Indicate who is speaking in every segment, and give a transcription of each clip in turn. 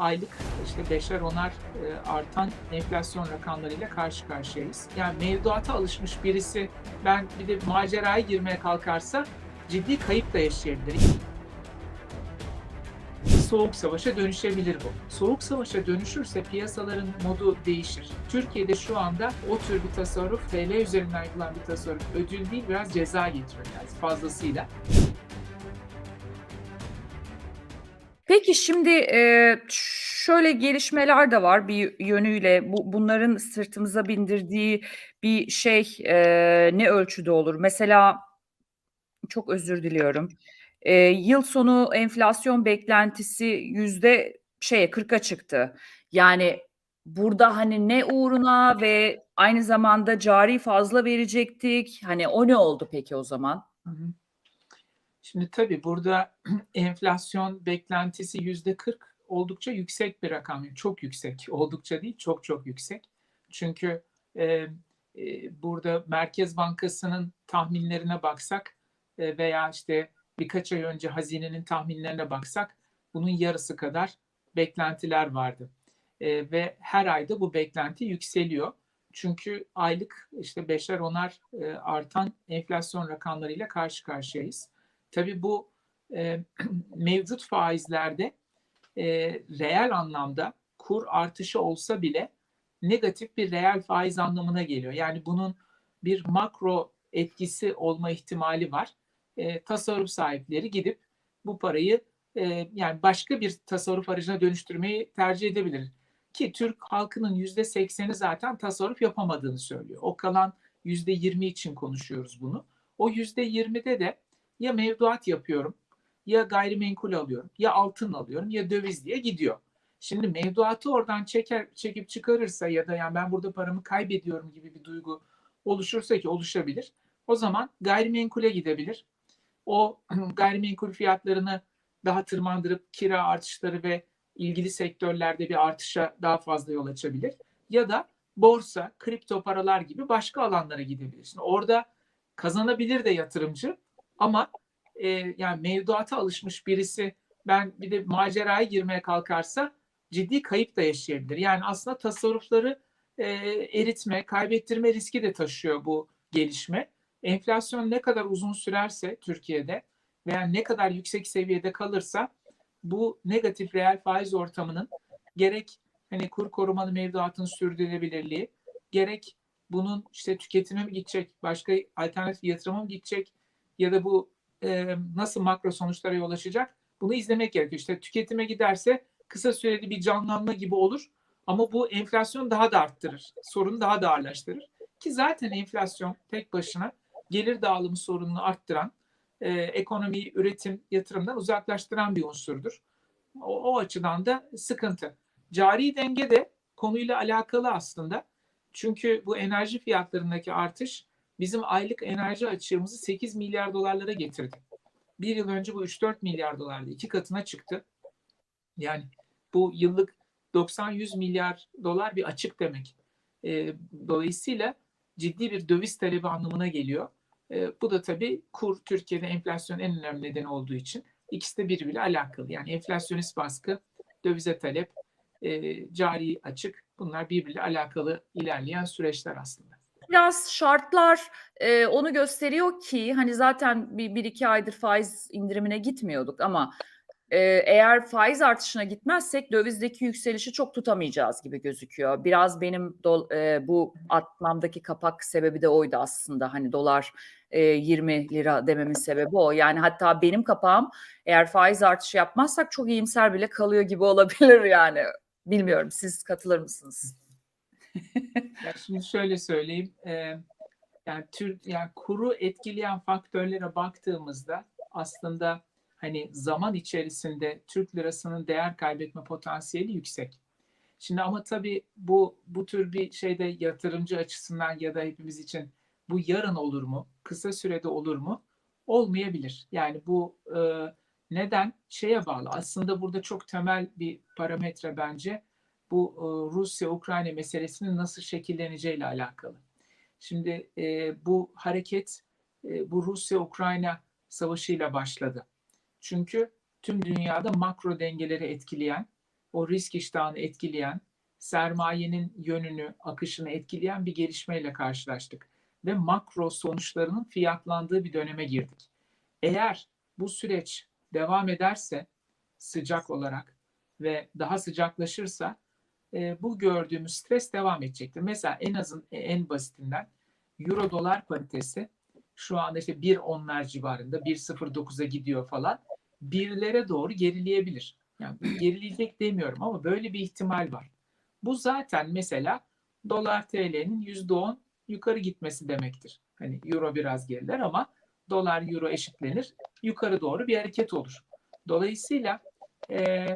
Speaker 1: aylık işte beşer onar e, artan enflasyon rakamlarıyla karşı karşıyayız. Yani mevduata alışmış birisi ben bir de maceraya girmeye kalkarsa ciddi kayıp da yaşayabilir. Soğuk savaşa dönüşebilir bu. Soğuk savaşa dönüşürse piyasaların modu değişir. Türkiye'de şu anda o tür bir tasarruf, TL üzerinden yapılan bir tasarruf ödül değil biraz ceza getiriyor yani fazlasıyla.
Speaker 2: Peki şimdi e, şöyle gelişmeler de var bir yönüyle. Bu, bunların sırtımıza bindirdiği bir şey e, ne ölçüde olur? Mesela çok özür diliyorum. E, yıl sonu enflasyon beklentisi yüzde şeye 40'a çıktı. Yani burada hani ne uğruna ve aynı zamanda cari fazla verecektik. Hani o ne oldu peki o zaman?
Speaker 1: Hı hı. Şimdi tabii burada enflasyon beklentisi yüzde 40 oldukça yüksek bir rakam. Çok yüksek. Oldukça değil, çok çok yüksek. Çünkü e, e, burada Merkez Bankası'nın tahminlerine baksak e, veya işte birkaç ay önce hazinenin tahminlerine baksak bunun yarısı kadar beklentiler vardı. E, ve her ayda bu beklenti yükseliyor. Çünkü aylık işte beşer onar e, artan enflasyon rakamlarıyla karşı karşıyayız. Tabii bu e, mevcut faizlerde e, reel anlamda kur artışı olsa bile negatif bir reel faiz anlamına geliyor. Yani bunun bir makro etkisi olma ihtimali var. E, tasarruf sahipleri gidip bu parayı e, yani başka bir tasarruf aracına dönüştürmeyi tercih edebilir. Ki Türk halkının yüzde sekseni zaten tasarruf yapamadığını söylüyor. O kalan yüzde yirmi için konuşuyoruz bunu. O yüzde yirmide de ya mevduat yapıyorum, ya gayrimenkul alıyorum, ya altın alıyorum, ya döviz diye gidiyor. Şimdi mevduatı oradan çeker, çekip çıkarırsa ya da yani ben burada paramı kaybediyorum gibi bir duygu oluşursa ki oluşabilir. O zaman gayrimenkule gidebilir. O gayrimenkul fiyatlarını daha tırmandırıp kira artışları ve ilgili sektörlerde bir artışa daha fazla yol açabilir. Ya da borsa, kripto paralar gibi başka alanlara gidebilir. Şimdi orada kazanabilir de yatırımcı ama e, yani mevduata alışmış birisi ben bir de maceraya girmeye kalkarsa ciddi kayıp da yaşayabilir. Yani aslında tasarrufları e, eritme, kaybettirme riski de taşıyor bu gelişme. Enflasyon ne kadar uzun sürerse Türkiye'de veya ne kadar yüksek seviyede kalırsa bu negatif reel faiz ortamının gerek hani kur korumalı mevduatın sürdürülebilirliği gerek bunun işte tüketime mi gidecek, başka alternatif yatırıma mı gidecek ya da bu e, nasıl makro sonuçlara yol açacak bunu izlemek gerekiyor. İşte tüketime giderse kısa süreli bir canlanma gibi olur ama bu enflasyon daha da arttırır. Sorunu daha da ağırlaştırır. Ki zaten enflasyon tek başına gelir dağılımı sorununu arttıran, e, ekonomiyi, üretim, yatırımdan uzaklaştıran bir unsurdur. O, o açıdan da sıkıntı. Cari denge de konuyla alakalı aslında. Çünkü bu enerji fiyatlarındaki artış bizim aylık enerji açığımızı 8 milyar dolarlara getirdi. Bir yıl önce bu 3-4 milyar dolardı. iki katına çıktı. Yani bu yıllık 90-100 milyar dolar bir açık demek. E, dolayısıyla ciddi bir döviz talebi anlamına geliyor. E, bu da tabii kur Türkiye'de enflasyon en önemli nedeni olduğu için ikisi de birbiriyle alakalı. Yani enflasyonist baskı, dövize talep, e, cari açık bunlar birbiriyle alakalı ilerleyen süreçler aslında
Speaker 2: biraz şartlar e, onu gösteriyor ki hani zaten bir, bir iki aydır faiz indirimine gitmiyorduk ama e, eğer faiz artışına gitmezsek dövizdeki yükselişi çok tutamayacağız gibi gözüküyor. Biraz benim do, e, bu atmamdaki kapak sebebi de oydu aslında hani dolar e, 20 lira dememin sebebi o. Yani hatta benim kapağım eğer faiz artışı yapmazsak çok iyimser bile kalıyor gibi olabilir yani. Bilmiyorum siz katılır mısınız?
Speaker 1: Ya şimdi şöyle söyleyeyim. E, yani Türk yani kuru etkileyen faktörlere baktığımızda aslında hani zaman içerisinde Türk lirasının değer kaybetme potansiyeli yüksek. Şimdi ama tabii bu bu tür bir şeyde yatırımcı açısından ya da hepimiz için bu yarın olur mu? Kısa sürede olur mu? Olmayabilir. Yani bu e, neden şeye bağlı. Aslında burada çok temel bir parametre bence bu e, Rusya-Ukrayna meselesinin nasıl şekilleneceğiyle alakalı. Şimdi e, bu hareket e, bu Rusya-Ukrayna savaşıyla başladı. Çünkü tüm dünyada makro dengeleri etkileyen o risk iştahını etkileyen, sermayenin yönünü, akışını etkileyen bir gelişmeyle karşılaştık. Ve makro sonuçlarının fiyatlandığı bir döneme girdik. Eğer bu süreç devam ederse sıcak olarak ve daha sıcaklaşırsa e, bu gördüğümüz stres devam edecektir. Mesela en azın en basitinden euro dolar paritesi şu anda işte 1 onlar civarında 1.09'a gidiyor falan. Birlere doğru gerileyebilir. Yani gerileyecek demiyorum ama böyle bir ihtimal var. Bu zaten mesela dolar TL'nin %10 yukarı gitmesi demektir. Hani euro biraz geriler ama dolar euro eşitlenir. Yukarı doğru bir hareket olur. Dolayısıyla e,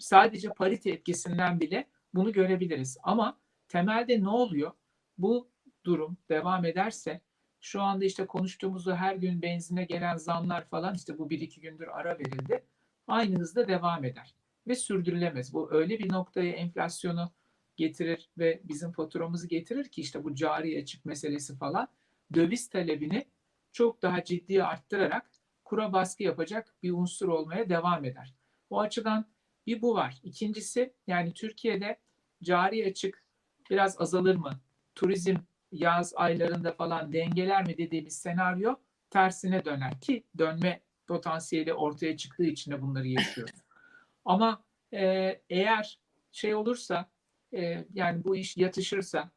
Speaker 1: sadece parite etkisinden bile bunu görebiliriz. Ama temelde ne oluyor? Bu durum devam ederse şu anda işte konuştuğumuzda her gün benzine gelen zamlar falan işte bu bir iki gündür ara verildi. Aynı hızda devam eder ve sürdürülemez. Bu öyle bir noktaya enflasyonu getirir ve bizim faturamızı getirir ki işte bu cari açık meselesi falan döviz talebini çok daha ciddi arttırarak kura baskı yapacak bir unsur olmaya devam eder. O açıdan bir bu var. İkincisi yani Türkiye'de cari açık biraz azalır mı? Turizm yaz aylarında falan dengeler mi dediğimiz senaryo tersine döner ki dönme potansiyeli ortaya çıktığı için de bunları yaşıyoruz. Ama e, eğer şey olursa e, yani bu iş yatışırsa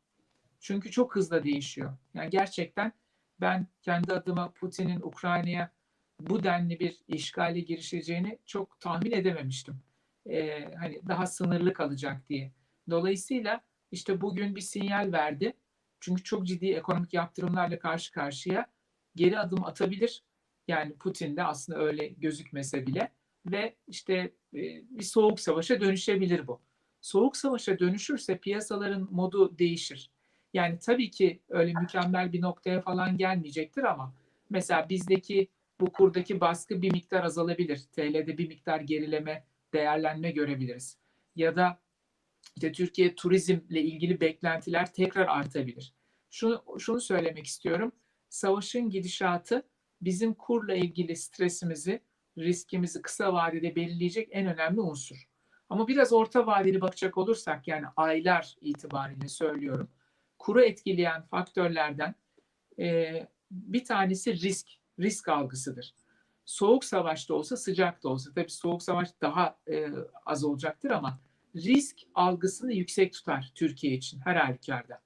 Speaker 1: çünkü çok hızlı değişiyor. Yani gerçekten ben kendi adıma Putin'in Ukrayna'ya bu denli bir işgale girişeceğini çok tahmin edememiştim. E, hani daha sınırlı kalacak diye. Dolayısıyla işte bugün bir sinyal verdi. Çünkü çok ciddi ekonomik yaptırımlarla karşı karşıya geri adım atabilir. Yani Putin de aslında öyle gözükmese bile ve işte e, bir soğuk savaşa dönüşebilir bu. Soğuk savaşa dönüşürse piyasaların modu değişir. Yani tabii ki öyle mükemmel bir noktaya falan gelmeyecektir ama mesela bizdeki bu kurdaki baskı bir miktar azalabilir. TL'de bir miktar gerileme, değerlenme görebiliriz. Ya da işte Türkiye turizmle ilgili beklentiler tekrar artabilir. Şunu, şunu söylemek istiyorum. Savaşın gidişatı bizim kurla ilgili stresimizi, riskimizi kısa vadede belirleyecek en önemli unsur. Ama biraz orta vadeli bakacak olursak yani aylar itibariyle söylüyorum. Kuru etkileyen faktörlerden e, bir tanesi risk, risk algısıdır. Soğuk savaşta olsa sıcak da olsa tabii soğuk savaş daha e, az olacaktır ama risk algısını yüksek tutar Türkiye için her halükarda.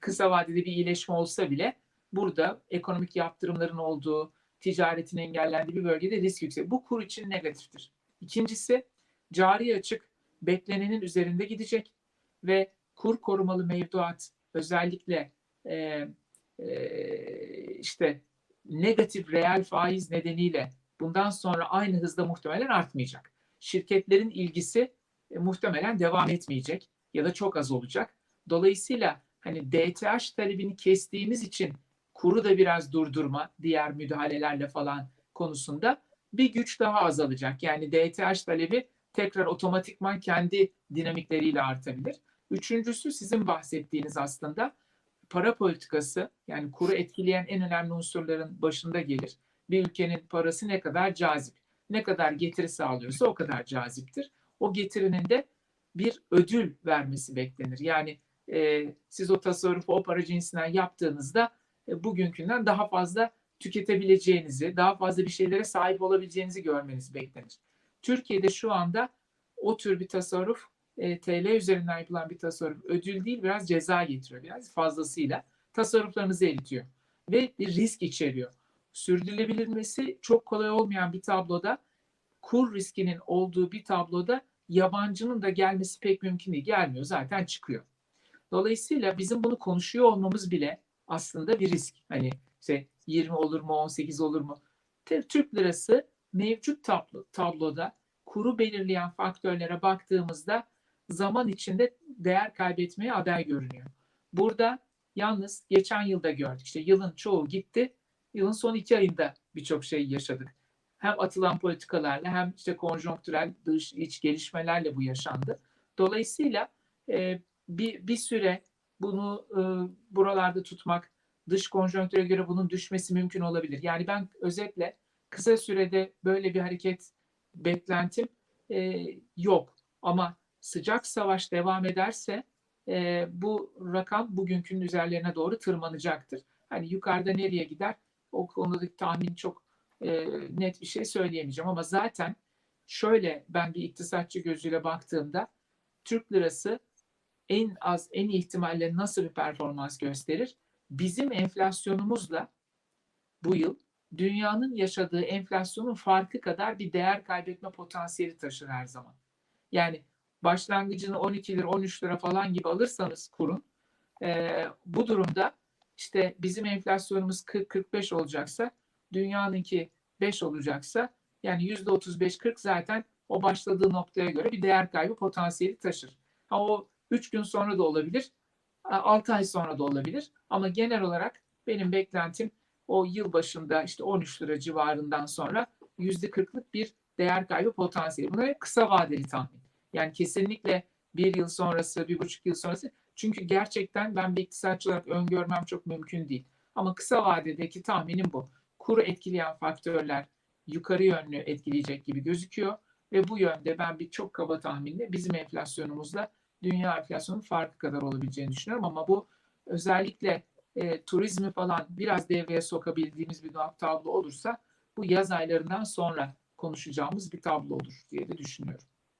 Speaker 1: Kısa vadede bir iyileşme olsa bile burada ekonomik yaptırımların olduğu, ticaretin engellendiği bir bölgede risk yüksek. Bu kur için negatiftir. İkincisi cari açık beklenenin üzerinde gidecek ve kur korumalı mevduat özellikle e, e, işte negatif reel faiz nedeniyle bundan sonra aynı hızda muhtemelen artmayacak. Şirketlerin ilgisi e, muhtemelen devam etmeyecek ya da çok az olacak. Dolayısıyla hani DTH talebini kestiğimiz için kuru da biraz durdurma diğer müdahalelerle falan konusunda bir güç daha azalacak. Yani DTH talebi tekrar otomatikman kendi dinamikleriyle artabilir. Üçüncüsü sizin bahsettiğiniz aslında para politikası yani kuru etkileyen en önemli unsurların başında gelir. Bir ülkenin parası ne kadar cazip, ne kadar getiri sağlıyorsa o kadar caziptir. O getirinin de bir ödül vermesi beklenir. Yani e, siz o tasarrufu o para cinsinden yaptığınızda e, bugünkünden daha fazla tüketebileceğinizi, daha fazla bir şeylere sahip olabileceğinizi görmeniz beklenir. Türkiye'de şu anda o tür bir tasarruf e, TL üzerinden yapılan bir tasarruf ödül değil biraz ceza getiriyor biraz fazlasıyla tasarruflarınızı eritiyor ve bir risk içeriyor. Sürdürülebilirmesi çok kolay olmayan bir tabloda kur riskinin olduğu bir tabloda yabancının da gelmesi pek mümkün değil. Gelmiyor zaten çıkıyor. Dolayısıyla bizim bunu konuşuyor olmamız bile aslında bir risk. Hani işte 20 olur mu 18 olur mu? Türk lirası mevcut tablo, tabloda kuru belirleyen faktörlere baktığımızda zaman içinde değer kaybetmeye aday görünüyor. Burada yalnız geçen yılda gördük. İşte yılın çoğu gitti. Yılın son iki ayında birçok şey yaşadık. Hem atılan politikalarla hem işte konjonktürel dış iç gelişmelerle bu yaşandı. Dolayısıyla e, bir, bir süre bunu e, buralarda tutmak, dış konjonktüre göre bunun düşmesi mümkün olabilir. Yani ben özetle kısa sürede böyle bir hareket beklentim e, yok. Ama sıcak savaş devam ederse e, bu rakam bugünkünün üzerlerine doğru tırmanacaktır. Hani yukarıda nereye gider o konudaki tahmin çok e, net bir şey söyleyemeyeceğim ama zaten şöyle ben bir iktisatçı gözüyle baktığımda Türk lirası en az en iyi ihtimalle nasıl bir performans gösterir? Bizim enflasyonumuzla bu yıl dünyanın yaşadığı enflasyonun farkı kadar bir değer kaybetme potansiyeli taşır her zaman. Yani başlangıcını 12 lira 13 lira falan gibi alırsanız kurun e, bu durumda işte bizim enflasyonumuz 40-45 olacaksa dünyanınki 5 olacaksa yani %35-40 zaten o başladığı noktaya göre bir değer kaybı potansiyeli taşır. Ha, o 3 gün sonra da olabilir, 6 ay sonra da olabilir ama genel olarak benim beklentim o yıl başında işte 13 lira civarından sonra %40'lık bir değer kaybı potansiyeli. Bunlar kısa vadeli tahmin. Yani kesinlikle bir yıl sonrası, bir buçuk yıl sonrası. Çünkü gerçekten ben bir iktisatçı olarak öngörmem çok mümkün değil. Ama kısa vadedeki tahminim bu. Kuru etkileyen faktörler yukarı yönlü etkileyecek gibi gözüküyor. Ve bu yönde ben bir çok kaba tahminle bizim enflasyonumuzla dünya enflasyonunun farkı kadar olabileceğini düşünüyorum. Ama bu özellikle e, turizmi falan biraz devreye sokabildiğimiz bir tablo olursa bu yaz aylarından sonra konuşacağımız bir tablo olur diye de düşünüyorum.